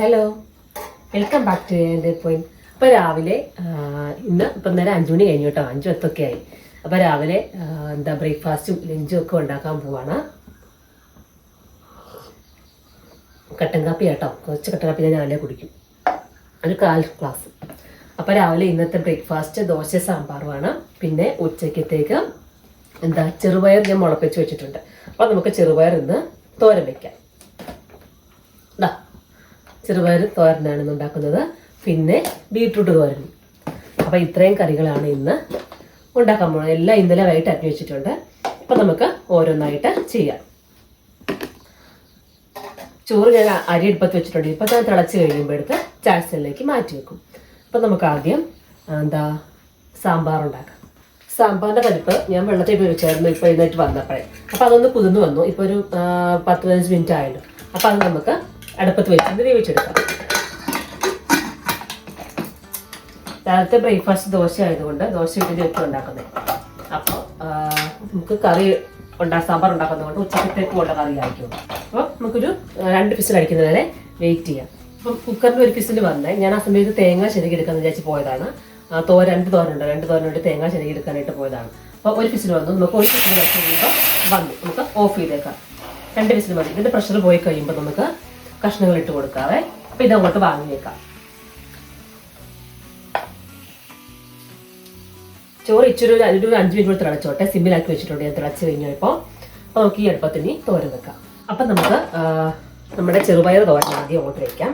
Hello welcome back to എന്റെ point അപ്പോൾ രാവിലെ ഇന്ന് ഇപ്പം നേരം അഞ്ചു മണി കഴിഞ്ഞു കേട്ടോ. അഞ്ചു പത്തൊക്കെ ആയി. അപ്പോൾ രാവിലെ എന്താ ബ്രേക്ക്ഫാസ്റ്റും ലഞ്ചും ഒക്കെ ഉണ്ടാക്കാൻ പോവാണ്. കട്ടൻ കാപ്പി കേട്ടോ കുറച്ച് കട്ടൻ കാപ്പി ഞാൻ രാവിലെ കുടിക്കും. ഒരു കാൽ ഗ്ലാസ്. അപ്പോൾ രാവിലെ ഇന്നത്തെ ബ്രേക്ക്ഫാസ്റ്റ് ദോശ സാമ്പാറുമാണ് പിന്നെ ഉച്ചക്കത്തേക്ക് എന്താ? ചെറുപയർ ഞാൻ മുളപ്പിച്ച് വെച്ചിട്ടുണ്ട്. അപ്പോൾ നമുക്ക് ചെറുപയർ ഇന്ന് തോരൻ ഇതാ ചെറുപയർ തോരനാണ് ഇന്ന് ഉണ്ടാക്കുന്നത്. പിന്നെ ബീട്രൂട്ട് തോരൻ. അപ്പോൾ ഇത്രയും കറികളാണ് ഇന്ന് ഉണ്ടാക്കാൻ പോകുന്നത്. എല്ലാം ഇന്നലെ വൈകിട്ട് അരിഞ്ഞു വെച്ചിട്ടുണ്ട്. നമുക്ക് ഓരോന്നായിട്ട് ചെയ്യാം. ചോറ് ഞാൻ അരി എടുപ്പത്ത് വെച്ചിട്ടുണ്ട്. ഇപ്പം ഞാൻ തിളച്ച് കഴിയുമ്പോൾ എടുത്ത് ചാഴ്സലിലേക്ക് മാറ്റി വെക്കും. അപ്പം നമുക്ക് ആദ്യം എന്താ സാമ്പാർ ഉണ്ടാക്കാം. സാമ്പാറിന്റെ പരിപ്പ് ഞാൻ വെള്ളത്തിൽ പോയി വെച്ചായിരുന്നു ഇപ്പോൾ എഴുന്നേറ്റ് വന്നപ്പോഴേ. അപ്പോൾ അതൊന്ന് കുതിർന്ന് വന്നു. ഇപ്പോൾ ഒരു പത്ത് പതിനഞ്ച് മിനിറ്റ് ആയല്ലോ. അപ്പോൾ അത് നമുക്ക് അടുപ്പത്ത് വെച്ചിട്ട് വേവിച്ചെടുക്കാം. രാവിലത്തെ ബ്രേക്ക്ഫാസ്റ്റ് ദോശ ആയതുകൊണ്ട് ദോശ ഇഡ്ഡലി ഒക്കെ ഉണ്ടാക്കുന്നത്. അപ്പോൾ നമുക്ക് കറി ഉണ്ടാ സാമ്പാർ ഉണ്ടാക്കുന്നതുകൊണ്ട് ഉച്ചക്കത്തേക്ക് ഉള്ള കറി ആയിരിക്കും. അപ്പോൾ നമുക്കൊരു രണ്ട് ഫിസിൽ അടിക്കുന്നത് വരെ വെയിറ്റ് ചെയ്യാം. അപ്പം കുക്കറിന്റെ ഒരു ഫിസിൽ വന്നേ. ഞാൻ ആ സമയത്ത് തേങ്ങ ശരിക്ക് എടുക്കാന്ന് വിചാരിച്ച് പോയതാണ്. തോ രണ്ട് തോരനുണ്ട്. രണ്ട് തോരനുണ്ട് തേങ്ങ ശരിക്ക് എടുക്കാനായിട്ട് പോയതാണ്. അപ്പോൾ ഒരു ഫിസിൽ വന്നു. നമുക്ക് ഒരു ഫിസിൽ കഴിച്ച് കഴിയുമ്പോൾ വന്നു. നമുക്ക് ഓഫ് ചെയ്തേക്കാം. രണ്ട് ഫിസിൽ മതി. ഇതിന്റെ പ്രഷർ പോയി കഴിയുമ്പോൾ നമുക്ക് കഷ്ണങ്ങൾ ഇട്ട് കൊടുക്കാവേ. അപ്പൊ ഇതങ്ങോട്ട് വാങ്ങി വെക്കാം ചോറ് ഇച്ചിരി ഒരു അഞ്ച് മിനിറ്റ് കൂടി തിളച്ചോട്ടെ. സിമ്മിലാക്കി വെച്ചിട്ടുണ്ട്. ഞാൻ തിളച്ച് കഴിഞ്ഞപ്പോൾ അപ്പോൾ നമുക്ക് ഈ അടുപ്പത്തിന് തോരൻ വെക്കാം. അപ്പം നമുക്ക് നമ്മുടെ ചെറുപയർ തോരൻ ആദ്യം അങ്ങോട്ട് വെക്കാം.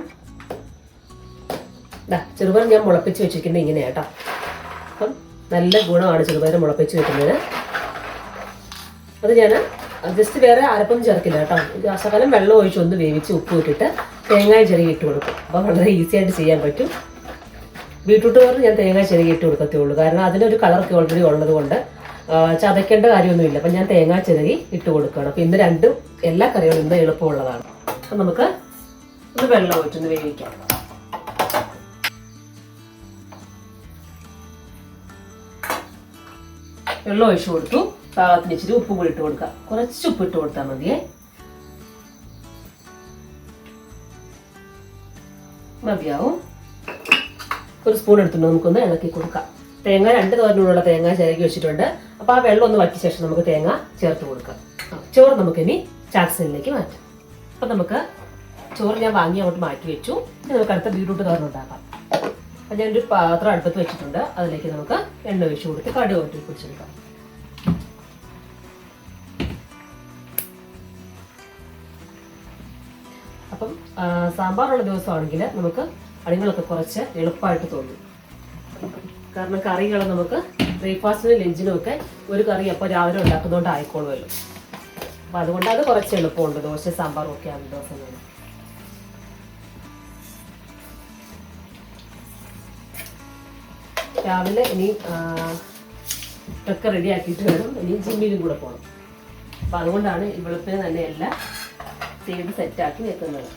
ചെറുപയർ ഞാൻ മുളപ്പിച്ച് വെച്ചിരിക്കുന്നത് ഇങ്ങനെയാ കേട്ടോ അപ്പം നല്ല ഗുണമാണ് ചെറുപയർ മുളപ്പിച്ച് വെക്കുന്നത്. അത് ഞാൻ ജസ്റ്റ് വേറെ അരപ്പൊന്നും ചേർക്കില്ല കേട്ടോ. ശകലം വെള്ളം ഒഴിച്ച് ഒന്ന് വേവിച്ച് ഉപ്പ് ഇട്ടിട്ട് തേങ്ങായ ചെറിയ ഇട്ട് കൊടുക്കും. അപ്പോൾ വളരെ ഈസി ആയിട്ട് ചെയ്യാൻ പറ്റും. ബീട്രൂട്ട് ഞാൻ തേങ്ങ ചെറിയ ഇട്ട് കൊടുക്കത്തേ ഉള്ളൂ കാരണം അതിനൊരു കളറൊക്കെ ഓൾറെഡി ഉള്ളത് കൊണ്ട് ചതയ്ക്കേണ്ട കാര്യമൊന്നുമില്ല. അപ്പം ഞാൻ തേങ്ങ ചെറുകി ഇട്ട് കൊടുക്കുകയാണ്. അപ്പം ഇന്ന് രണ്ടും എല്ലാ കറികളും ഇന്ന് എളുപ്പമുള്ളതാണ്. അപ്പം നമുക്ക് ഒന്ന് വെള്ളം ഒഴിച്ച് ഒന്ന് വേവിക്കാം. വെള്ളം ഒഴിച്ചു കൊടുത്തു. പാകത്തിന് ഇച്ചിരി ഉപ്പ് കൂടി ഇട്ട് കൊടുക്കാം. കുറച്ച് ഉപ്പ് ഇട്ട് കൊടുത്താൽ മതിയേ. മതിയാവും. ഒരു സ്പൂൺ എടുത്തിട്ട് നമുക്കൊന്ന് ഇളക്കി കൊടുക്കാം. തേങ്ങ രണ്ട് തോരനുള്ള തേങ്ങ ചിരകി വെച്ചിട്ടുണ്ട്. അപ്പോൾ ആ വെള്ളം ഒന്ന് വറ്റിയ ശേഷം നമുക്ക് തേങ്ങ ചേർത്ത് കൊടുക്കാം. ചോറ് ചോറ് നമുക്കിനി ചാക്സിനിലേക്ക് മാറ്റാം. അപ്പം നമുക്ക് ചോറ് ഞാൻ വാങ്ങി അങ്ങോട്ട് മാറ്റി വെച്ചു. ഇനി നമുക്ക് അടുത്ത ബീട്രൂട്ട് തോരൻ ഉണ്ടാക്കാം. അപ്പം ഞാനൊരു പാത്രം അടുപ്പത്ത് വെച്ചിട്ടുണ്ട്. അതിലേക്ക് നമുക്ക് എണ്ണ ഒഴിച്ച് കൊടുത്ത് കടുക് ഒട്ടി പിടിച്ചെടുക്കാം. സാമ്പാറുള്ള ദിവസമാണെങ്കിൽ നമുക്ക് കറികളൊക്കെ കുറച്ച് എളുപ്പമായിട്ട് തോന്നും. കാരണം കറികൾ നമുക്ക് ബ്രേക്ക്ഫാസ്റ്റിനും ലഞ്ചിനും ഒക്കെ ഒരു കറി അപ്പോൾ രാവിലെ ഉണ്ടാക്കുന്നതുകൊണ്ട് ആയിക്കോളുമല്ലോ. അപ്പം അതുകൊണ്ട് അത് കുറച്ച് എളുപ്പമുണ്ട്. ദോശ സാമ്പാറും ഒക്കെ ആണ് ദിവസങ്ങളിൽ. രാവിലെ ഇനി ഒക്കെ റെഡി ആക്കിയിട്ട് വേണം. ഇനി ജിമ്മിലും കൂടെ പോകണം. അപ്പം അതുകൊണ്ടാണ് ഇവിടുത്തെ തന്നെ എല്ലാം ചെയ്ത് സെറ്റാക്കി വെക്കുന്നത്.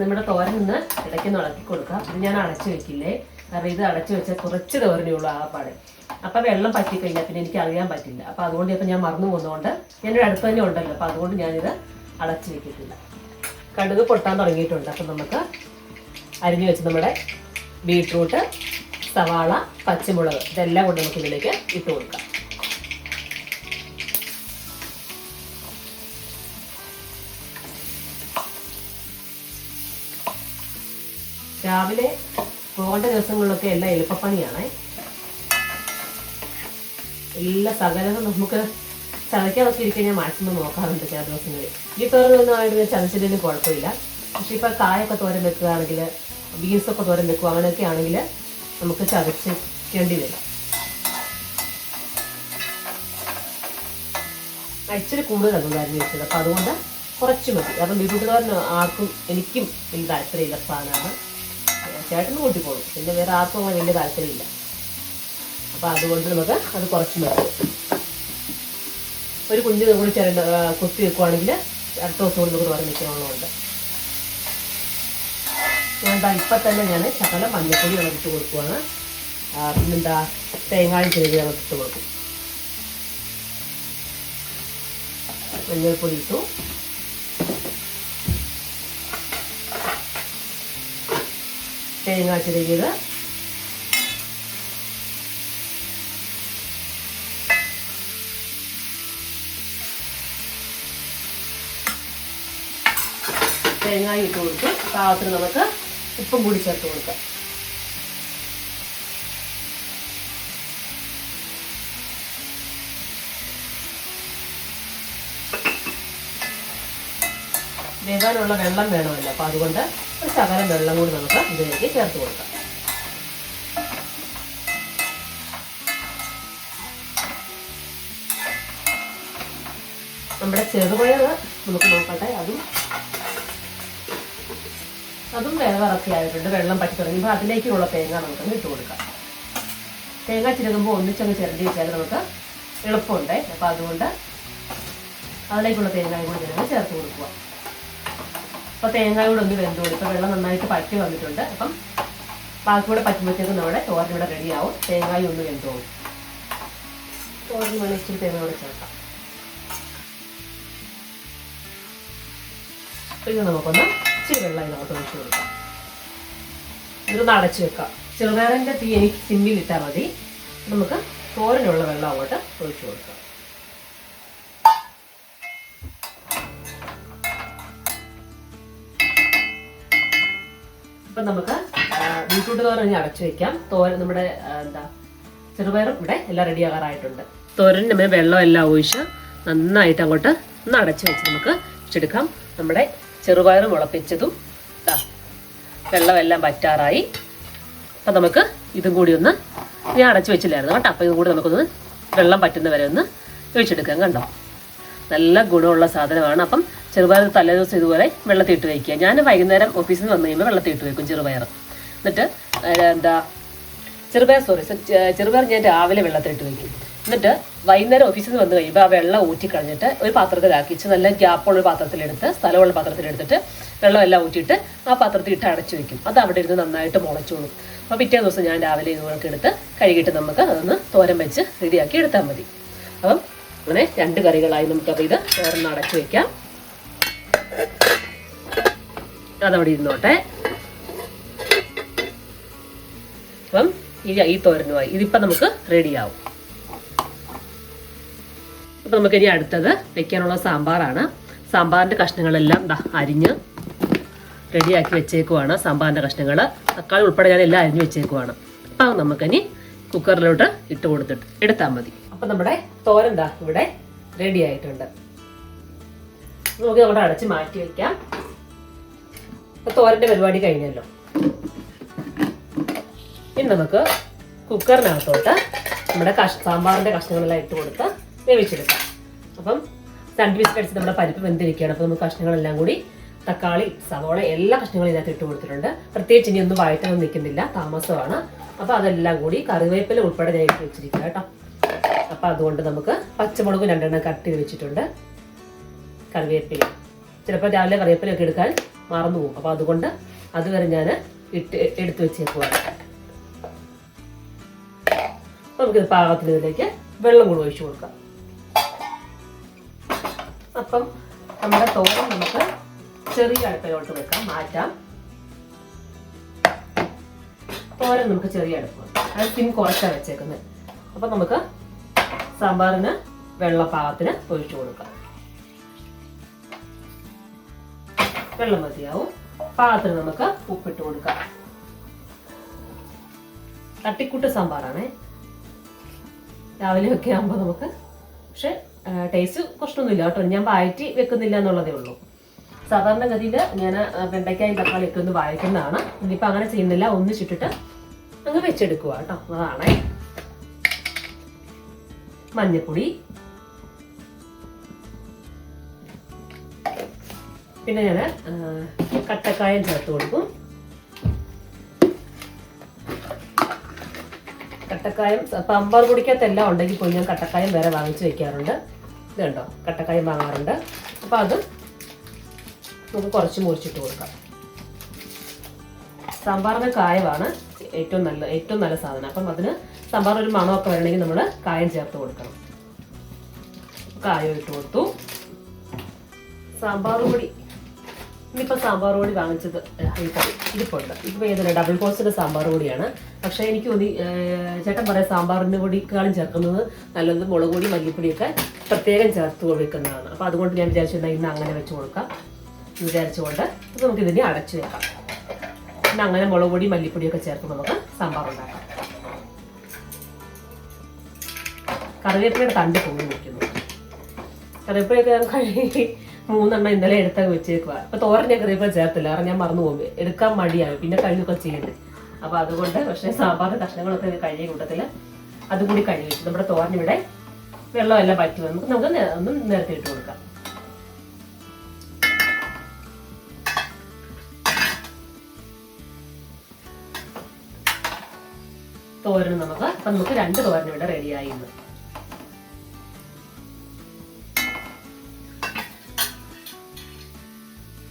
നമ്മുടെ തോരൻ നിന്ന് ഇടയ്ക്കൊന്ന് ഇളക്കി കൊടുക്കാം. ഇത് ഞാൻ അടച്ചു വെക്കില്ലേ? കാരണം ഇത് അടച്ചു വെച്ചാൽ കുറച്ച് തോരനേ ഉള്ളൂ പാട് അപ്പം വെള്ളം പറ്റിക്കഴിഞ്ഞാൽ പിന്നെ എനിക്ക് അറിയാൻ പറ്റില്ല. അപ്പം അതുകൊണ്ട് ഇപ്പം ഞാൻ മറന്നു പോകുന്നതുകൊണ്ട് ഞാനൊരു അടുത്ത് തന്നെ ഉണ്ടല്ലോ. അപ്പം അതുകൊണ്ട് ഞാനിത് അടച്ചു വെക്കത്തില്ല കടുക് പൊട്ടാൻ തുടങ്ങിയിട്ടുണ്ട്. അപ്പം നമുക്ക് അരിഞ്ഞു വെച്ച് നമ്മുടെ ബീട്രൂട്ട് സവാള പച്ചമുളക് ഇതെല്ലാം കൊണ്ട് നമുക്ക് ഇതിലേക്ക് ഇട്ട് കൊടുക്കാം. രാവിലെ പോകേണ്ട ദിവസങ്ങളിലൊക്കെ എല്ലാം എളുപ്പപ്പണിയാണ്. എല്ലാ സകലതും നമുക്ക് ചതയ്ക്കാതൊക്കെ ഇരിക്കാൻ ഞാൻ മാക്സിമം നോക്കാറുണ്ട് ചില ദിവസങ്ങളിൽ. ഈ തോരനൊന്നും ആയിട്ട് ചതച്ചില്ലെങ്കിലും കുഴപ്പമില്ല. പക്ഷെ ഇപ്പം കായൊക്കെ തോരൻ വെക്കുകയാണെങ്കിൽ ബീൻസൊക്കെ തോരൻ വെക്കുക അങ്ങനെയൊക്കെ ആണെങ്കിൽ നമുക്ക് ചതച്ചേണ്ടി വരും. ഇച്ചിരി കൂടുതൽ അരിഞ്ഞ് വെച്ചത്. അപ്പം അതുകൊണ്ട് കുറച്ച് മതി. കാരണം ബീട്രൂട്ട് ആർക്കും എനിക്കും വലിയ താല്പര്യമില്ല സാധനമാണ് ചേട്ടന് കൂട്ടിപ്പോകും പിന്നെ വേറെ ആർക്കും അങ്ങനെ വലിയ താല്പര്യമില്ല. അപ്പോൾ അതുകൊണ്ട് നമുക്ക് അത് കുറച്ച് നിർത്തും ഒരു കുഞ്ഞ് കൂടി ചിരണ്ട കുത്തി വെക്കുവാണെങ്കിൽ അടുത്ത ദിവസം കൂടി നമുക്ക് തോരൻ വെക്കാനുള്ളതുണ്ട്. ഞാൻ ഇപ്പം തന്നെ ഞാൻ ശകല മഞ്ഞപ്പൊടി ഇളകിട്ട് കൊടുക്കുവാണ്. പിന്നെന്താ തേങ്ങായും ചെറിയ ഇളകിട്ട് കൊടുക്കും. മഞ്ഞൾപ്പൊടി ഇട്ടു. തേങ്ങ ചിരകിയത് തേങ്ങായി ഇട്ട് കൊടുത്തു. പാകത്തിന് നമുക്ക് ഉപ്പും കൂടി ചേർത്ത് കൊടുക്കാം. വേകാനുള്ള വെള്ളം വേണമല്ലോ. അപ്പോൾ അതുകൊണ്ട് ഒരു ശകലം വെള്ളം കൂടി നമുക്ക് ഇതിലേക്ക് ചേർത്ത് കൊടുക്കാം. നമ്മുടെ ചെറുപയർ നമുക്ക് നോക്കട്ടെ അതും അതും വേവിറക്കി ആയിട്ടുണ്ട്. വെള്ളം പറ്റി തുടങ്ങുമ്പോൾ അതിലേക്കുള്ള തേങ്ങ നമുക്ക് ഇട്ട് കൊടുക്കാം. തേങ്ങ ചിരകുമ്പോൾ ഒന്നിച്ചങ്ങ് ചിരണ്ടി വെച്ചാൽ നമുക്ക് എളുപ്പമുണ്ട്. അപ്പോൾ അതുകൊണ്ട് അതിലേക്കുള്ള തേങ്ങ കൂടി ചേർത്ത് കൊടുക്കുക. അപ്പോൾ തേങ്ങ കൂടെ ഒന്ന് വെന്ത് കൊടുത്ത്. വെള്ളം നന്നായിട്ട് പറ്റി വന്നിട്ടുണ്ട്. അപ്പം ബാക്കി കൂടെ പറ്റുമ്പോഴത്തേക്കും നമ്മുടെ ഇവിടെ റെഡിയാവും തേങ്ങായി ഒന്ന് വെന്ത് പോകും തോരൻ വേണം ഇച്ചിരി തേങ്ങ കൂടെ ചേർക്കാം. ഇത് നമുക്കൊന്ന് ഇച്ചിരി വെള്ളമായി നമുക്ക് ഒഴിച്ച് കൊടുക്കാം. ഇതൊന്ന് അടച്ചു വെക്കാം. ചെറുനാരന്റെ തീ എനിക്ക് സിമ്മിൽ ഇട്ടാൽ മതി. നമുക്ക് തോരനുള്ള വെള്ളം അങ്ങോട്ട് ഒഴിച്ചു കൊടുക്കാം. നമുക്ക് ബീട്രൂട്ട് തോരൻ ഇനി അടച്ചു വെക്കാം. തോരൻ നമ്മുടെ എന്താ ചെറുപയറും ഇവിടെ എല്ലാം റെഡി ആകാറായിട്ടുണ്ട്. തോരന്റെ മേൽ വെള്ളം എല്ലാം ഒഴിച്ച് നന്നായിട്ട് അങ്ങോട്ട് ഒന്ന് അടച്ചു വെച്ച് നമുക്ക് വെച്ചെടുക്കാം നമ്മുടെ ചെറുപയർ മുളപ്പിച്ചതും വെള്ളം എല്ലാം പറ്റാറായി അപ്പം നമുക്ക് ഇതും കൂടി ഒന്ന് ഞാൻ അടച്ചു വെച്ചില്ലായിരുന്നു കേട്ടോ. അപ്പോൾ ഇതും കൂടി നമുക്കൊന്ന് വെള്ളം പറ്റുന്ന വരെ ഒന്ന് ഒഴിച്ചെടുക്കാം കണ്ടോ? നല്ല ഗുണമുള്ള സാധനമാണ്. അപ്പം ചെറുപയർ തലേദിവസം ഇതുപോലെ വെള്ളത്തിട്ട് വയ്ക്കുക. ഞാൻ വൈകുന്നേരം ഓഫീസിൽ നിന്ന് വന്നു കഴിയുമ്പോൾ വെള്ളത്തിട്ട് വയ്ക്കും ചെറുപയർ. എന്നിട്ട് എന്താ ചെറുപയർ സോറി ചെറുപയർ ഞാൻ രാവിലെ വെള്ളത്തിലിട്ട് വയ്ക്കും. എന്നിട്ട് വൈകുന്നേരം ഓഫീസിൽ നിന്ന് വന്നു കഴിയുമ്പോൾ ആ വെള്ളം ഊറ്റി കളഞ്ഞിട്ട് ഒരു പാത്രത്തിലാക്കി നല്ല ഗ്യാപ്പുള്ള ഒരു പാത്രത്തിലെടുത്ത് സ്ഥലമുള്ള പാത്രത്തിലെടുത്തിട്ട് വെള്ളം എല്ലാം ഊറ്റിയിട്ട് ആ പാത്രത്തിൽ ഇട്ട് അടച്ചു വയ്ക്കും. അത് അവിടെ ഇരുന്ന് നന്നായിട്ട് മുളച്ചോളും. അപ്പോൾ പിറ്റേ ദിവസം ഞാൻ രാവിലെ ഇതുപോലൊക്കെ എടുത്ത് കഴുകിയിട്ട് നമുക്ക് അതൊന്ന് തോരൻ വെച്ച് റെഡിയാക്കി എടുത്താൽ മതി. അപ്പം അങ്ങനെ രണ്ട് കറികളായി നമുക്കപ്പോൾ ഇത് ഒരെണ്ണം അടച്ചു വെക്കാം അതവിടെ ഇരുന്നോട്ടെ. അപ്പം ഇനി ഈ തോരനുമായി ഇതിപ്പം നമുക്ക് റെഡിയാവും അപ്പം നമുക്ക് ഇനി അടുത്തത് വെക്കാനുള്ള സാമ്പാറാണ്. സാമ്പാറിന്റെ കഷ്ണങ്ങളെല്ലാം അരിഞ്ഞ് റെഡിയാക്കി വെച്ചേക്കുവാണ് സാമ്പാറിന്റെ കഷ്ണങ്ങൾ തക്കാളി ഉൾപ്പെടെ ഞാൻ എല്ലാം അരിഞ്ഞ് വെച്ചേക്കുവാണ്. അപ്പം നമുക്കിനി കുക്കറിലോട്ട് ഇട്ട് കൊടുത്തിട്ട് എടുത്താൽ മതി. അപ്പം നമ്മുടെ തോരൻ ദാ ഇവിടെ റെഡി ആയിട്ടുണ്ട്. നമുക്ക് നമ്മുടെ അടച്ച് മാറ്റി വെക്കാം. തോരന്റെ പരിപാടി കഴിഞ്ഞല്ലോ. ഇനി നമുക്ക് കുക്കറിനകത്തോട്ട് നമ്മുടെ കഷ് സാമ്പാറിന്റെ കഷ്ണങ്ങളെല്ലാം ഇട്ട് കൊടുത്ത് വേവിച്ചെടുക്കാം. അപ്പം രണ്ട് വിസിൽ അടിച്ച് നമ്മുടെ പരിപ്പ് വെന്തിരിക്കുകയാണ്. അപ്പോൾ നമുക്ക് കഷ്ണങ്ങളെല്ലാം കൂടി തക്കാളി സവോള എല്ലാ കഷ്ണങ്ങളും ഇതിനകത്ത് ഇട്ട് കൊടുത്തിട്ടുണ്ട്. പ്രത്യേകിച്ച് ഇനി ഒന്നും വഴറ്റാനൊന്നും നിൽക്കുന്നില്ല. താമസമാണ്. അപ്പോൾ അതെല്ലാം കൂടി കറിവേപ്പില ഉൾപ്പെടെ ഞാൻ ഇട്ട് വെച്ചിരിക്കുക കേട്ടോ. അപ്പോൾ അതുകൊണ്ട് നമുക്ക് പച്ചമുളക് രണ്ടെണ്ണം കട്ട് ചെയ്ത് വെച്ചിട്ടുണ്ട്. കറിവേപ്പില. ചിലപ്പോൾ രാവിലെ കറിവേപ്പിലൊക്കെ എടുക്കാൻ മറന്നു പോകും. അപ്പോൾ അതുകൊണ്ട് അതുവരെ ഞാൻ ഇട്ട് എടുത്തു വെച്ചേക്കുവാണ്. നമുക്ക് നമുക്കിത് പാകത്തിന് ഇതിലേക്ക് വെള്ളം കൂടി ഒഴിച്ചു കൊടുക്കാം. അപ്പം നമ്മുടെ തോരൻ നമുക്ക് ചെറിയ അടുപ്പിലോട്ട് വെക്കാം. മാറ്റാം. തോരൻ നമുക്ക് ചെറിയ അടുപ്പ് അത് പിൻ കുറച്ചാണ് വെച്ചേക്കുന്നത് അപ്പം നമുക്ക് സാമ്പാറിന് വെള്ളപ്പാകത്തിന് ഒഴിച്ചു കൊടുക്കാം. വെള്ളം മതിയാവും. പാകത്തിന് നമുക്ക് ഉപ്പിട്ട് കൊടുക്കാം. തട്ടിക്കൂട്ട് സാമ്പാറാണേ. രാവിലെ ഒക്കെ ആകുമ്പോൾ നമുക്ക് പക്ഷെ ടേസ്റ്റ് പ്രശ്നമൊന്നുമില്ല കേട്ടോ. ഞാൻ വഴറ്റി വെക്കുന്നില്ല എന്നുള്ളതേ ഉള്ളൂ. സാധാരണ ഗതിയിൽ ഞാൻ വെണ്ടയ്ക്കായും തക്കാളിയൊക്കെ ഒന്ന് വഴറ്റുന്നതാണ് ഇനിയിപ്പോൾ അങ്ങനെ ചെയ്യുന്നില്ല. ഒന്നിച്ചിട്ടിട്ട് അങ്ങ് വെച്ചെടുക്കുക കേട്ടോ. അതാണേ. മഞ്ഞപ്പൊടി പിന്നെ ഞാൻ കട്ടക്കായം ചേർത്ത് കൊടുക്കും. കട്ടക്കായം പമ്പാർ പൊടിക്കകത്തെല്ലാം ഉണ്ടെങ്കിൽ പോയി ഞാൻ കട്ടക്കായം വേറെ വാങ്ങിച്ച് വെക്കാറുണ്ട്. ഇത് കണ്ടോ? കട്ടക്കായം വാങ്ങാറുണ്ട്. അപ്പോൾ അത് നമുക്ക് കുറച്ച് മുറിച്ചിട്ട് കൊടുക്കാം. സാമ്പാറിന് കായമാണ് ഏറ്റവും നല്ല ഏറ്റവും നല്ല സാധനം. അപ്പം അതിന് സാമ്പാർ ഒരു മണമൊക്കെ വരണമെങ്കിൽ നമ്മൾ കായം ചേർത്ത് കൊടുക്കണം. കായം ഇട്ട് കൊടുത്തു. സാമ്പാർ പൊടി. ഇനിയിപ്പോൾ സാമ്പാർ പൊടി വാങ്ങിച്ചത് ഇരിപ്പുണ്ട് ഇപ്പം ഏതല്ല ഡബിൾ കോസ്റ്റിന്റെ സാമ്പാർ പൊടിയാണ് പക്ഷേ എനിക്ക് തോന്നി ചേട്ടൻ പറയാം സാമ്പാറിന്റെ പൊടിക്കാളും ചേർക്കുന്നത് നല്ലത് മുളക് പൊടി മല്ലിപ്പൊടിയൊക്കെ പ്രത്യേകം ചേർത്ത് കൊടുക്കുന്നതാണ്. അപ്പോൾ അതുകൊണ്ട് ഞാൻ വിചാരിച്ചിട്ടുണ്ടെങ്കിൽ ഇന്ന് അങ്ങനെ വെച്ച് കൊടുക്കാം. വിചാരിച്ചുകൊണ്ട് ഇത് നമുക്ക് ഇതിനെ അടച്ചു വെക്കാം. പിന്നെ അങ്ങനെ മുളക് പൊടി മല്ലിപ്പൊടിയൊക്കെ ചേർത്ത് നമുക്ക് സാമ്പാർ ഉണ്ടാക്കാം കറിവേപ്പിലയുടെ തണ്ട് പൊങ്ങി നിൽക്കുന്നു. കറിവേപ്പിലൊക്കെ ഞാൻ കഴുകി മൂന്നെണ്ണം ഇന്നലെ എടുത്തൊക്കെ വെച്ചേക്കുക അപ്പൊ തോരനെ കറിവേപ്പില ചേർത്തില്ല. കാരണം ഞാൻ മറന്നു പോകും. എടുക്കാൻ മടിയാവും പിന്നെ കഴിഞ്ഞൊക്കെ ചെയ്യുന്നത് അപ്പൊ അതുകൊണ്ട് പക്ഷേ സാമ്പാറിന്റെ കഷ്ണങ്ങളൊക്കെ കഴിഞ്ഞ കൂട്ടത്തിൽ അതുകൂടി കഴുകി വെച്ചു. നമ്മുടെ തോരനിവിടെ വെള്ളമെല്ലാം പറ്റി വന്നു. നമുക്ക് ഒന്നും നേരത്തെ ഇട്ട് കൊടുക്കാം. തോരൻ നമുക്ക് നമുക്ക് രണ്ട് തോരൻ ഇവിടെ റെഡിയായി ഇന്ന്.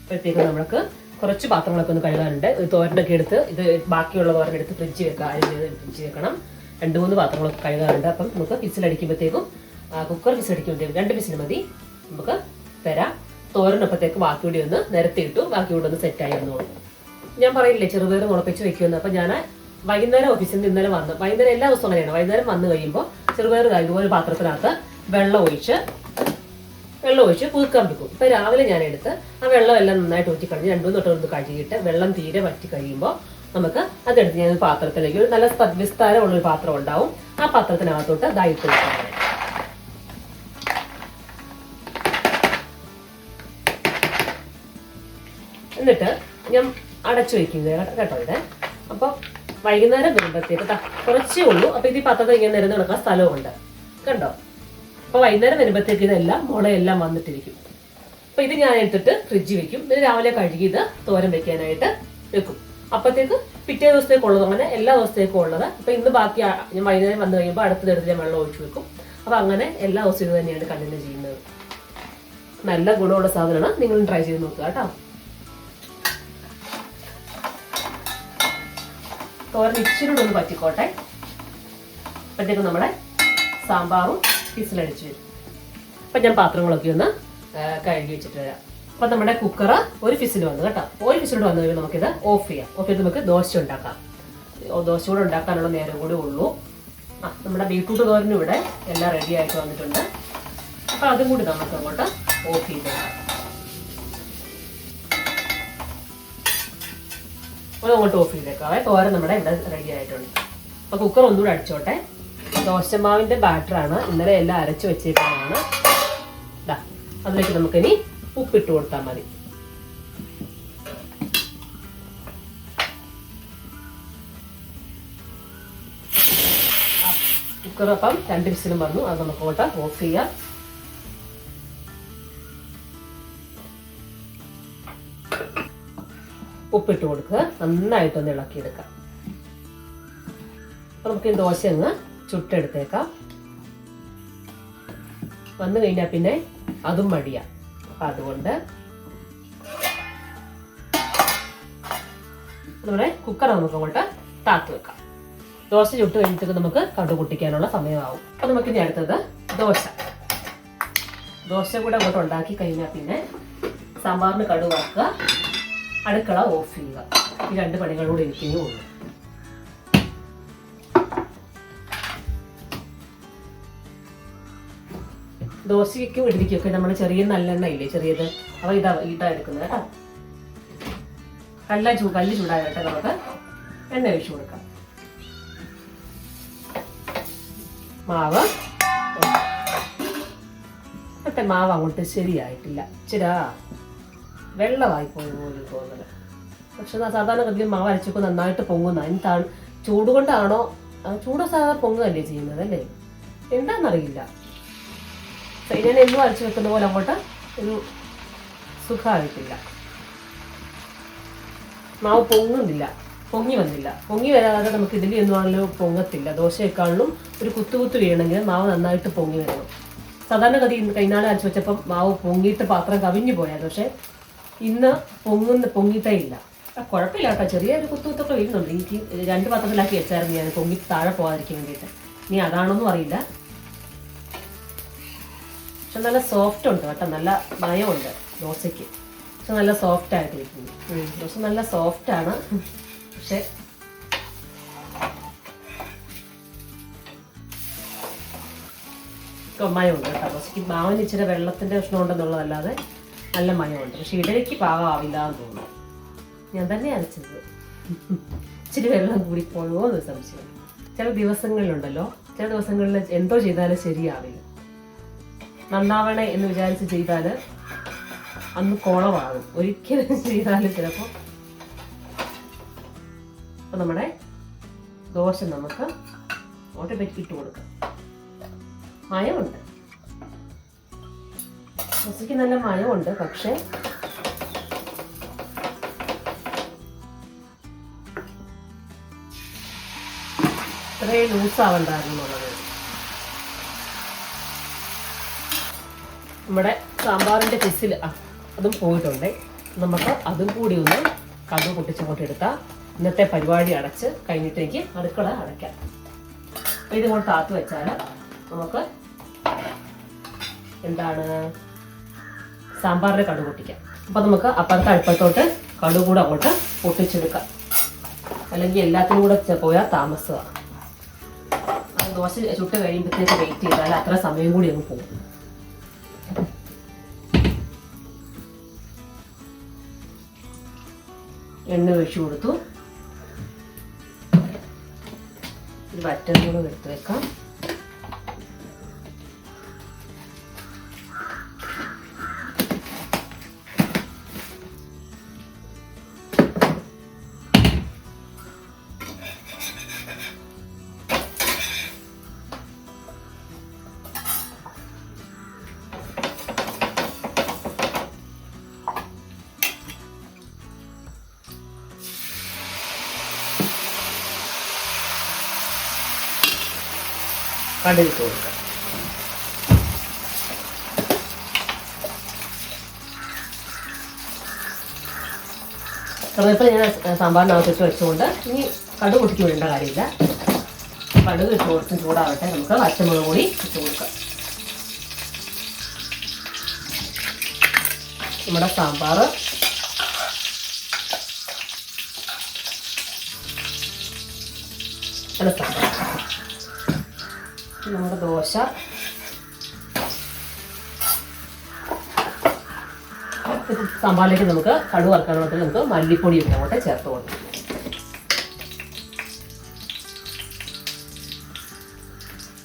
അപ്പോഴത്തേക്ക് നമുക്ക് കുറച്ച് പാത്രങ്ങളൊക്കെ ഒന്ന് കഴുകാനുണ്ട്. ഒരു തോരനൊക്കെ എടുത്ത് ഇത് ബാക്കിയുള്ള തോരൻ എടുത്ത് ഫ്രിഡ്ജ് വെക്കാം. അതിന് ഫ്രിഡ്ജ് വെക്കണം. രണ്ട് മൂന്ന് പാത്രങ്ങളൊക്കെ കഴുകാറുണ്ട് അപ്പം നമുക്ക് വിസിലടിക്കുമ്പോഴത്തേക്കും കുക്കർ വിസിലടിക്കുമ്പോഴത്തേക്കും രണ്ട് വിസിൽ മതി. നമുക്ക് തരാം. തോരനൊപ്പത്തേക്ക് ബാക്കി കൂടി ഒന്ന് നിരത്തി ഇട്ടു. ബാക്കി കൂടി ഒന്ന് സെറ്റായി വന്നോളൂ. ഞാൻ പറയില്ലേ ചെറുപയർ മുളപ്പിച്ച് വെക്കുമെന്ന്. അപ്പം ഞാൻ വൈകുന്നേരം ഓഫീസിൽ നിന്ന് ഇന്നലെ വന്ന് വൈകുന്നേരം എല്ലാ ദിവസവും അങ്ങനെയാണ്. വൈകുന്നേരം വന്നു കഴിയുമ്പോൾ ചെറുപയർ ഇതുപോലെ പാത്രത്തിനകത്ത് വെള്ളം ഒഴിച്ച് വെള്ളം ഒഴിച്ച് കുതിർക്കാൻ വെക്കും. ഇപ്പൊ രാവിലെ ഞാൻ എടുത്ത് ആ വെള്ളം എല്ലാം നന്നായിട്ട് ഊറ്റി കളഞ്ഞ് രണ്ടു തൊട്ട് കഴുകിയിട്ട് വെള്ളം തീരെ വറ്റി കഴിയുമ്പോൾ നമുക്ക് അതെടുത്ത് ഞാൻ പാത്രത്തിലേക്ക് ഒരു നല്ല വിസ്താരമുള്ള ഒരു പാത്രം ഉണ്ടാവും. ആ പാത്രത്തിനകത്തോട്ട് ഇതായിട്ട് എന്നിട്ട് ഞാൻ അടച്ചു വയ്ക്കുന്നത് കേട്ടോ ഇത്. അപ്പൊ വൈകുന്നേരം വരുമ്പോഴത്തേക്ക് കുറച്ചേ ഉള്ളൂ. അപ്പൊ ഇത് ഈ പാത്രത്തിൽ ഇങ്ങനെ നിരന്ന് കിടക്കാൻ സ്ഥലവുമുണ്ട്. കണ്ടോ? അപ്പൊ വൈകുന്നേരം വരുമ്പോഴത്തേക്ക് ഇതെല്ലാം മുളയെല്ലാം വന്നിട്ടിരിക്കും. അപ്പോൾ ഇത് ഞാൻ എടുത്തിട്ട് ഫ്രിഡ്ജിൽ വെക്കും. ഇത് രാവിലെ കഴുകി ഇത് തോരൻ വെക്കാനായിട്ട് വെക്കും. അപ്പത്തേക്ക് പിറ്റേ ദിവസത്തേക്കുള്ളത് അങ്ങനെ എല്ലാ ദിവസത്തേക്കും ഉള്ളത്. അപ്പൊ ഇന്ന് ബാക്കി ഞാൻ വൈകുന്നേരം വന്നു കഴിയുമ്പോൾ അടുത്തതെടുത്ത് ഞാൻ വെള്ളം ഒഴിച്ചു വെക്കും. അപ്പോൾ അങ്ങനെ എല്ലാ ദിവസവും ഇത് തന്നെയാണ് കണ്ടിന്യൂ ചെയ്യുന്നത്. നല്ല ഗുണമുള്ള സാധനമാണ്. നിങ്ങളും ട്രൈ ചെയ്ത് നോക്കുക കേട്ടോ. തോരൻ ഇച്ചിരി ഒന്ന് പറ്റിക്കോട്ടെ. അപ്പോഴത്തേക്ക് നമ്മുടെ സാമ്പാറും വിസിലടിച്ച് വരും. അപ്പം ഞാൻ പാത്രങ്ങളൊക്കെ ഒന്ന് കഴുകി വെച്ചിട്ട് വരാം. അപ്പം നമ്മുടെ കുക്കർ ഒരു ഫിസിൽ വന്നു കേട്ടോ. ഒരു ഫിസിലോട് വന്നു കഴിയുമ്പോൾ നമുക്കിത് ഓഫ് ചെയ്യാം. ഓഫ് ചെയ്ത് നമുക്ക് ദോശ ഉണ്ടാക്കാം. ദോശ കൂടെ ഉണ്ടാക്കാനുള്ള നേരം കൂടെ ഉള്ളൂ. ആ നമ്മുടെ ബീട്രൂട്ട് തോരനും ഇവിടെ എല്ലാം റെഡി ആയിട്ട് വന്നിട്ടുണ്ട്. അപ്പം അതും കൂടി നമുക്ക് അങ്ങോട്ട് ഓഫ് ചെയ്ത് അത് അങ്ങോട്ട് ഓഫ് ചെയ്തേക്കാം. തോരൻ നമ്മുടെ ഇവിടെ റെഡി ആയിട്ടുണ്ട്. അപ്പൊ കുക്കർ ഒന്നുകൂടെ അടിച്ചോട്ടെ. ദോശമാവിന്റെ ബാറ്ററാണ്. ഇന്നലെ എല്ലാം അരച്ച് വെച്ചേക്കുന്നതാണ്. അതിലേക്ക് നമുക്കിനി ഉപ്പിട്ട് കൊടുത്താൽ മതി. കുക്കറൊപ്പം രണ്ട് വിസിലും വന്നു. അത് നമുക്ക് അങ്ങോട്ട് ഓഫ് ചെയ്യാം. ഉപ്പിട്ട് കൊടുക്കുക. നന്നായിട്ടൊന്ന് ഇളക്കിയെടുക്കാം. അപ്പൊ നമുക്ക് ദോശ അങ്ങ് ചുട്ടെടുത്തേക്കാം. വന്നു കഴിഞ്ഞാൽ പിന്നെ അതും മടിയാ. അപ്പൊ അതുകൊണ്ട് നമ്മുടെ കുക്കർ നമുക്ക് അങ്ങോട്ട് താത്തു വെക്കാം. ദോശ ചുട്ട് കഴിഞ്ഞിട്ട് നമുക്ക് കടു കുട്ടിക്കാനുള്ള സമയമാവും. അപ്പൊ നമുക്ക് ഇനി അടുത്തത് ദോശ. ദോശ കൂടെ അങ്ങോട്ട് ഉണ്ടാക്കി കഴിഞ്ഞാൽ പിന്നെ സാമ്പാറിന് കടുവാക്കുക അടുക്കള ഓഫ് ചെയ്യുക. ഈ രണ്ട് പണികളോട് എനിക്കേ ദോശയ്ക്കും ഒക്കെ നമ്മൾ ചെറിയ നല്ലെണ്ണ ഇല്ലേ ചെറിയത്. അവ ഇതാ ഇതാ എടുക്കുന്നത് കേട്ടോ. കല്ല ചൂ കല്ല് ചൂടാകട്ടെ നമുക്ക്. എണ്ണ ഒഴിച്ചു കൊടുക്കാം. മാവ്. മറ്റേ മാവ് അങ്ങോട്ട് ശരിയായിട്ടില്ല. ഇച്ചിരാ വെള്ളമായി പോലെ തോന്നൽ പക്ഷെ സാധാരണ ഗതിയിൽ മാവ് അരച്ചപ്പോൾ നന്നായിട്ട് പൊങ്ങുന്ന. എന്താണ് ചൂടുകൊണ്ടാണോ ചൂട് സാധാരണ പൊങ്ങുകയല്ലേ ചെയ്യുന്നത് അല്ലേ? എന്താണെന്നറിയില്ല ഞാൻ എന്നും അരച്ചു വെക്കുന്ന പോലെ അങ്ങോട്ട് ഒരു സുഖമായിട്ടില്ല. മാവ് പൊങ്ങുന്നില്ല. പൊങ്ങി വന്നില്ല. പൊങ്ങി വരാതെ നമുക്ക് ഇഡലി ഒന്നുമാണല്ലോ പൊങ്ങത്തില്ല. ദോശയെക്കാളിലും ഒരു കുത്തു കുത്തു വീണെങ്കിൽ മാവ് നന്നായിട്ട് പൊങ്ങി വരണം. സാധാരണ ഗതി കൈനാളെ അരച്ചു വെച്ചപ്പം മാവ് പൊങ്ങിയിട്ട് പാത്രം കവിഞ്ഞു പോയാൽ പക്ഷെ ഇന്ന് പൊങ്ങുന്ന പൊങ്ങിയിട്ടേ ഇല്ല. കുഴപ്പമില്ല കേട്ടോ. ചെറിയൊരു കുത്തു കുത്തൊക്കെ വീഴുന്നുണ്ട്. എനിക്ക് രണ്ട് പാത്രത്തിലാക്കി വെച്ചായിരുന്നു ഞാൻ. പൊങ്ങി താഴെ പോകാതിരിക്കാൻ വേണ്ടിയിട്ട്. ഇനി അതാണോന്നും അറിയില്ല. പക്ഷെ നല്ല സോഫ്റ്റ് ഉണ്ട് കേട്ടോ. നല്ല മയമുണ്ട് ദോശയ്ക്ക്. പക്ഷെ നല്ല സോഫ്റ്റ് ആയിട്ടിരിക്കുന്നു. ദോശ നല്ല സോഫ്റ്റ് ആണ്. പക്ഷെ മയമുണ്ട് കേട്ടോ. ദോശയ്ക്ക് മാവിന് ഇച്ചിരി വെള്ളത്തിന്റെ പ്രശ്നം ഉണ്ടെന്നുള്ളതല്ലാതെ നല്ല മയമുണ്ട്. പക്ഷെ ഇഡലിക്ക് പാകമാവില്ല എന്ന് തോന്നുന്നു. ഞാൻ തന്നെ അരച്ചത്. ഇച്ചിരി വെള്ളം കൂടി പോകുമോ എന്ന് സംശയം ചില ദിവസങ്ങളിലുണ്ടല്ലോ. ചില ദിവസങ്ങളിൽ എന്തോ ചെയ്താലും ശരിയാവില്ല. നന്നാവണേ എന്ന് വിചാരിച്ച് ചെയ്താൽ അന്ന് കുളമാകും ഒരിക്കലും ചെയ്താൽ ചിലപ്പോൾ അപ്പം നമ്മുടെ ദോശ നമുക്ക് ഓട്ടോമാറ്റിക് ഇട്ട് കൊടുക്കാം. മയമുണ്ട്. ദോശയ്ക്ക് നല്ല മയമുണ്ട് പക്ഷേ ഇത്രയും ലൂസാവണ്ടായിരുന്നു എന്നുള്ളത്. നമ്മുടെ സാമ്പാറിന്റെ പിസിൽ അതും പോയിട്ടുണ്ട്. നമുക്ക് അതും കൂടി ഒന്ന് കടു പൊട്ടിച്ചങ്ങോട്ട് എടുക്കാം. ഇന്നത്തെ പരിപാടി അടച്ച് കഴിഞ്ഞിട്ടേക്ക് അടുക്കള അടയ്ക്കാം. അപ്പോൾ ഇത് കൊണ്ട് താത്ത് വെച്ചാൽ നമുക്ക് എന്താണ്? സാമ്പാറിന്റെ കടു പൊട്ടിക്കാം. അപ്പോൾ നമുക്ക് അപ്പുറത്തെ അടുപ്പത്തോട്ട് കടു കൂടെ അങ്ങോട്ട് പൊട്ടിച്ചെടുക്കാം. അല്ലെങ്കിൽ എല്ലാത്തിനും കൂടെ പോയാൽ താമസമാണ് ദോശ ചുട്ട് കഴിയുമ്പോഴത്തേക്ക് വെയിറ്റ് ചെയ്താൽ അത്ര സമയം കൂടി അങ്ങ് പോകും. എണ്ണ ഒഴിച്ചു കൊടുത്തു. ഒരു ബറ്റർ കൂടെ എടുത്ത് വെക്കാം. കടുകിട്ട് കൊടുക്കുക കറിവേപ്പില ഞാൻ സാമ്പാറിനകത്തിട്ട് വെച്ചുകൊണ്ട് ഇനി കടു പൊട്ടിക്ക് വിടേണ്ട കാര്യമില്ല. കടുക് ഇട്ട് കൊടുത്ത് ചൂടാവട്ടെ. നമുക്ക് പച്ചമുളക് കൂടി ഇട്ട് കൊടുക്കാം. നമ്മുടെ സാമ്പാർ അല്ല സാമ്പാർ നമ്മുടെ ദോശ. സാമ്പാറിലേക്ക് നമുക്ക് കടു വറക്കാനുള്ള നമുക്ക് മല്ലിപ്പൊടി ഒക്കെ അങ്ങോട്ട് ചേർത്ത് കൊടുക്കാം.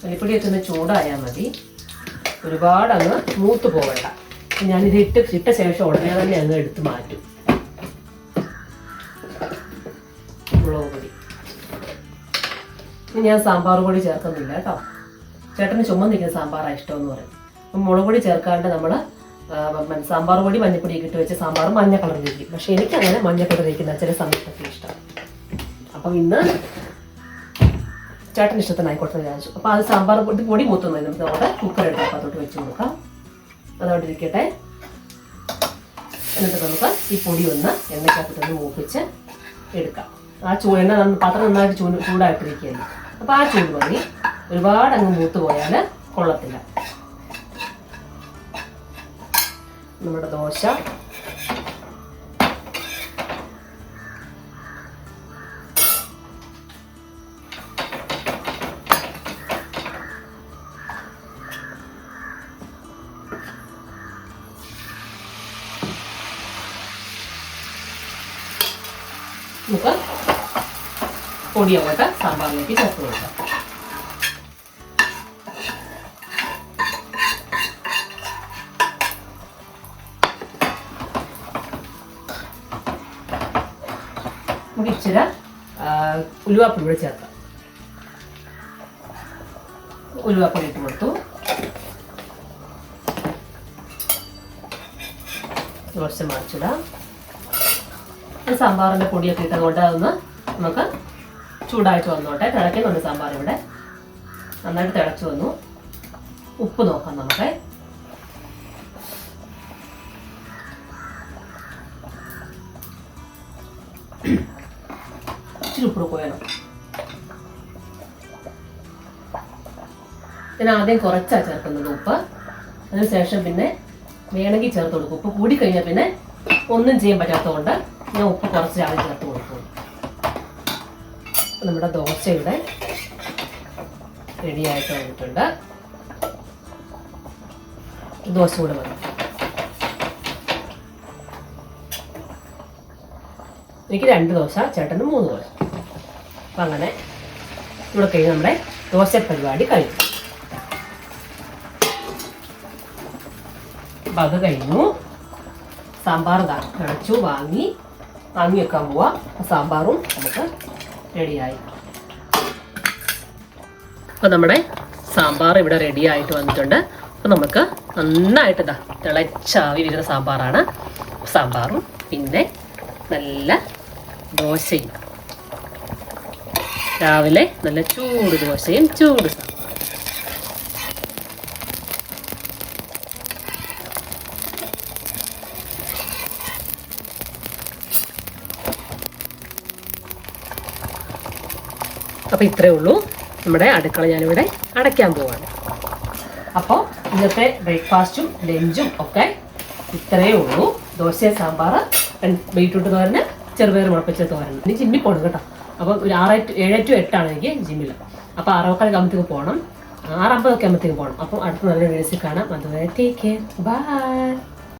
മല്ലിപ്പൊടിയൊക്കെ ഒന്ന് ചൂടായാൽ മതി. ഒരുപാട് അങ്ങ് മൂത്ത് പോകണ്ട ഞാനിത് ഇട്ട് ഇട്ട ശേഷം ഉടനെ തന്നെ അങ്ങ് എടുത്ത് മാറ്റും. മുളക് പൊടി. ഞാൻ സാമ്പാർ പൊടി ചേർക്കുന്നില്ല കേട്ടോ. ചേട്ടന് ചുമന്നിരിക്കുന്ന സാമ്പാറാണ് ഇഷ്ടമെന്ന് പറയും. അപ്പം മുളക് പൊടി ചേർക്കാണ്ട് നമ്മൾ സാമ്പാർ പൊടി മഞ്ഞപ്പൊടി ഇട്ട് വെച്ച് സാമ്പാർ മഞ്ഞ കളറിലിരിക്കും പക്ഷെ എനിക്ക് അങ്ങനെ മഞ്ഞ കളറിരിക്കുന്ന ചില സമയത്തൊക്കെ ഇഷ്ടം. അപ്പം ഇന്ന് ചേട്ടൻ ഇഷ്ടത്തിനായിക്കോട്ടെ വിചാരിച്ചു. അപ്പോൾ അത് സാമ്പാർ പൊടി പൊടി മൂത്തുന്നു നമുക്ക് അവിടെ കുക്കർ എടുത്ത് അപ്പത്തോട്ട് വെച്ച് കൊടുക്കാം. അതോട്ട് ഇരിക്കട്ടെ. എന്നിട്ട് നമുക്ക് ഈ പൊടി ഒന്ന് എണ്ണയ്ക്കകത്തിട്ടൊന്ന് മൂപ്പിച്ച് എടുക്കാം. ആ ചൂ എണ്ണ പാത്രം നന്നായിട്ട് ചൂട് ചൂടായിട്ടിരിക്കുകയല്ലേ അപ്പോൾ ആ ചൂട് മതി. ഒരുപാട് അങ്ങ് മൂത്ത് പോയാൽ കൊള്ളത്തില്ല. നമ്മുടെ ദോശ. നമുക്ക് പൊടി അങ്ങോട്ട് സാമ്പാറിലേക്ക് ചേർത്ത് കൊടുക്കാം. ഉലുവാപ്പൊടി കൂടെ ചേർക്കാം. ഉലുവാപ്പൊടി ഇട്ട് കൊടുത്തു. ദോശ മറിച്ചിടാം. സാമ്പാറിന്റെ പൊടിയൊക്കെ ഇട്ടതുകൊണ്ട് അതൊന്ന് നമുക്ക് ചൂടായിട്ട് വന്നോട്ടെ. തിളയ്ക്കുന്നുണ്ട് സാമ്പാർ ഇവിടെ നന്നായിട്ട് തിളച്ചു വന്നു. ഉപ്പ് നോക്കാം നമുക്ക്. ഞാൻ ആദ്യം കുറച്ചാണ് ചേർക്കുന്നത് ഉപ്പ്. അതിനുശേഷം പിന്നെ വേണമെങ്കിൽ ചേർത്ത് കൊടുക്കും. ഉപ്പ് കൂടി കഴിഞ്ഞാൽ പിന്നെ ഒന്നും ചെയ്യാൻ പറ്റാത്തതുകൊണ്ട് ഞാൻ ഉപ്പ് കുറച്ച് ആദ്യം ചേർത്ത് കൊടുക്കും. നമ്മുടെ ദോശ ഇവിടെ റെഡിയായിട്ട് വന്നിട്ടുണ്ട്. ദോശ കൂടെ വന്നു. എനിക്ക് രണ്ട് ദോശ ചേട്ടന് മൂന്ന് ദോശ. അപ്പം അങ്ങനെ ഇവിടെ കഴിഞ്ഞ് നമ്മുടെ ദോശ പരിപാടി കഴിഞ്ഞു. അത് കഴിഞ്ഞു. സാമ്പാർ കിടച്ചു വാങ്ങി. വാങ്ങി വെക്കാൻ പോവാ. സാമ്പാറും നമുക്ക് റെഡിയായി അപ്പോൾ നമ്മുടെ സാമ്പാർ ഇവിടെ റെഡി ആയിട്ട് വന്നിട്ടുണ്ട്. അപ്പോൾ നമുക്ക് നന്നായിട്ട് ഇതാ തിളച്ചാവി വരുന്ന സാമ്പാറാണ്. സാമ്പാറും പിന്നെ നല്ല ദോശയും. രാവിലെ നല്ല ചൂട് ദോശയും ചൂട് സാമ്പാറും. അപ്പോൾ ഇത്രയേ ഉള്ളൂ. നമ്മുടെ അടുക്കള ഞാനിവിടെ അടയ്ക്കാൻ പോവാണ്. അപ്പോൾ ഇന്നത്തെ ബ്രേക്ക്ഫാസ്റ്റും ലഞ്ചും ഒക്കെ ഇത്രയേ ഉള്ളൂ. ദോശ സാമ്പാർ ബീട്രൂട്ട് തോരന് ചെറുപയർ മുളപ്പിച്ച തോരൻ. ഇനി ജിമ്മിൽ പോകണം കേട്ടോ. അപ്പോൾ ഒരു ആറ് ഏഴ് ടു എട്ടാണ് എനിക്ക് ജിമ്മിൽ അപ്പോൾ ആറേക്കാൾ ആകുമ്പോഴത്തേക്ക് പോകണം ആറമ്പതൊക്കെ ആകുമ്പോഴത്തേക്ക് പോകണം അപ്പോൾ അടുത്ത നല്ല വീഡിയോസിൽ കാണാം. അതുവരെ ടേക്ക് കെയർ ബൈ